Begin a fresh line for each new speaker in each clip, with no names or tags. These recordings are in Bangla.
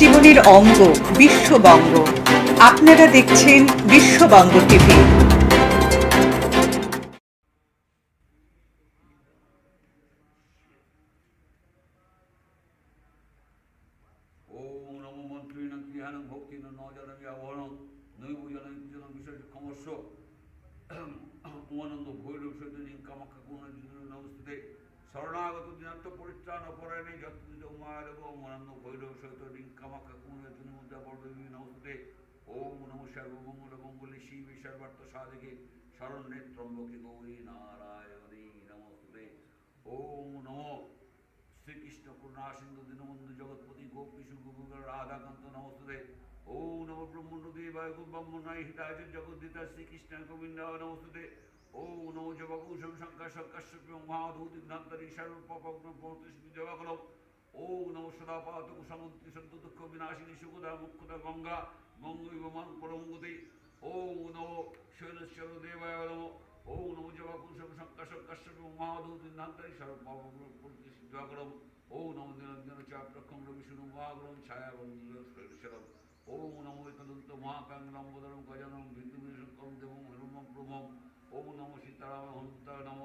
জীবনের অঙ্গ বিশ্ববঙ্গ আপনারা দেখছেন বিশ্ববঙ্গ টিভি উমানন্দ কামাখ্যা শরণাগত দিনাত্ম পরিত্রাণ অপরায়ণে যত্ন উমায় এবং অনন্য ভৈরব সহিত লিঙ্কামাকা কুমুরা চুনিমুদ্রা পর্বী নমস্তে ওম নমস্কার মঙ্গল বিশ্বাস বার্ত সর্বার্থ সাধকে শরণ ত্রম্বকে গৌরী নারায়ণী নমস্তে ওম নম শ্রীকৃষ্ণ করুণা সিন্ধু দীনবন্ধু জগৎপতি গোপীশু গোপুর রাধাকান্ত নমস্তে ওম নম ব্রহ্মণ দেবায় ব্রহ্মণায় হিতায় জগদ্দিতা শ্রীকৃষ্ণ গোবিন্দ নমস্তে ॐ नो जपपूषं शङ्कशङ्कश्यं महाधूतिन्धन्तरीशरूपपग्नपूर्तिस्मिदेवकुलौ ॐ नौ सदा पातु कुसमुक्ति सन्तु दुःखविनाशिनि सुखदा मुक्तदा गङ्गा मङ्गैव मङ्गलमुति ॐ नो शैलश्चरुदेवाय नमो ॐ नो जपपूषं शङ्कशङ्कश्यं महाधूतिन्धन्तरीशरूपपग्नपूर्तिस्मिदेवकुलौ ॐ नौ निरञ्जन चाप्रखं रविष्णु महागुणं छायावन्दनं ॐ नमो तदन्त महाकाङ्गं वदन ওম নম সীতারাম হনুমন্তায় নম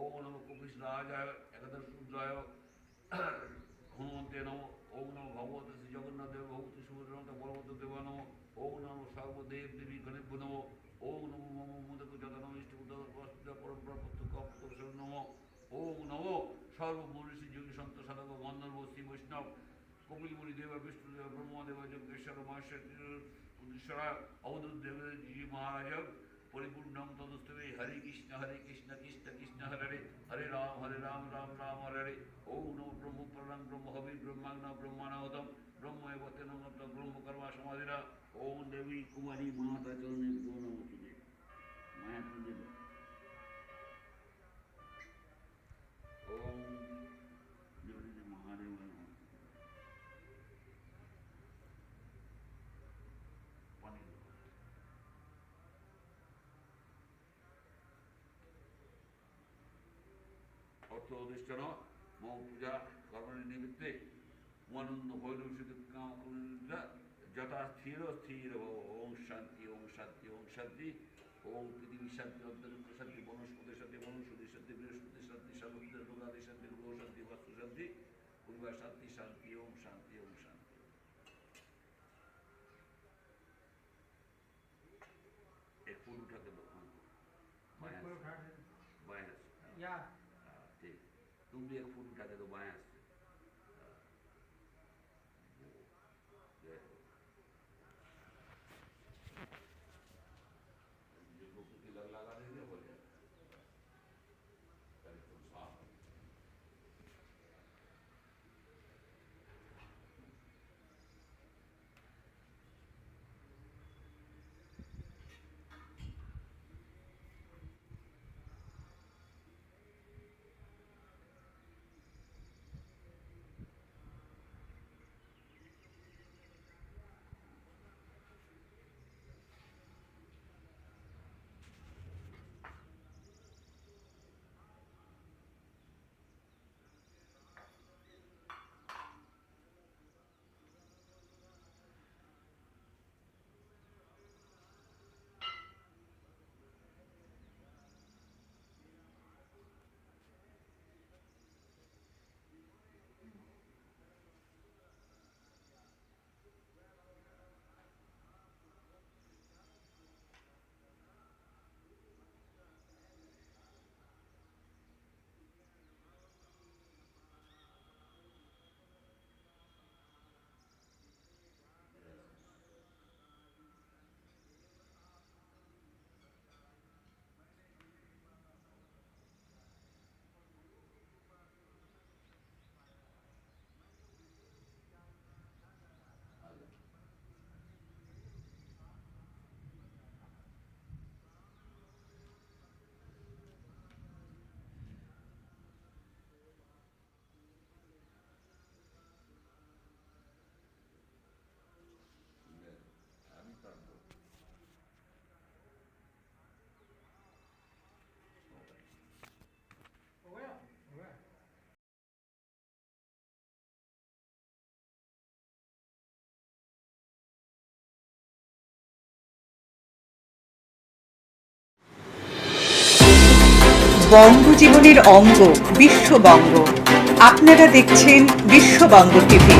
ওম নম কপিশ রাজায় একাদশ রুদ্রায় হনুমন্তে নম ওম নম ভগবত শ্রী জগন্নাথদেব ভগবত সুভদ্রনাথ বলবত দেবা নম ওম নম সর্বদেব দেবী গণেব নম ওম নম মম মোদক জগন্নাথ ইষ্ট উদ্যোগ পরম্পরা প্রত্যক্ষ অপ্রসর নম ওম নম সর্বমনীষী যোগী সন্ত সাধক গন্ধর্ব শ্রী বৈষ্ণব কপিল বিষ্ণু দেব বিষ্ণুদেব ব্রহ্মদেব যজ্ঞেশ্বর মহেশ্বর অবধূত দেব জি মহারাজ পরিপূর্ণম তদস্তুবে হরে কৃষ্ণ হরে কৃষ্ণ কৃষ্ণ কৃষ্ণ হরে হরে হরে রাম হরে রাম রাম রাম হরে হরে ঔ নৌ ব্রহ্ম প্রণাম ব্রহ্ম হবি ব্রহ্মাগ্ন ব্রহ্মানাহতম ব্রহ্ম এব নমত ব্রহ্ম কর্মা সমাধিরা ঔ দেবী কুমারী মাতা চরণে গৌরমতি মায়াপুর দেব অধিষ্ঠান পূজা নিমিত্তে যথা স্থির স্থির শান্তি ওং শান্তি ওং শান্তি পৃথিবী শান্তি অন্তরিক্ষ শান্তি বনস্পতির শান্তি শান্তি বৃহস্পতির শান্তি সর্বদের শান্তি গ্রহ শান্তি শান্তি শান্তি শান্তি ওম শান্তি ওম শান্তি ফুল উঠাতে umri ya kufuru mtakazobayana
জীবনের অঙ্গ বিশ্ববঙ্গ আপনারা দেখছেন বিশ্ববঙ্গ টিভি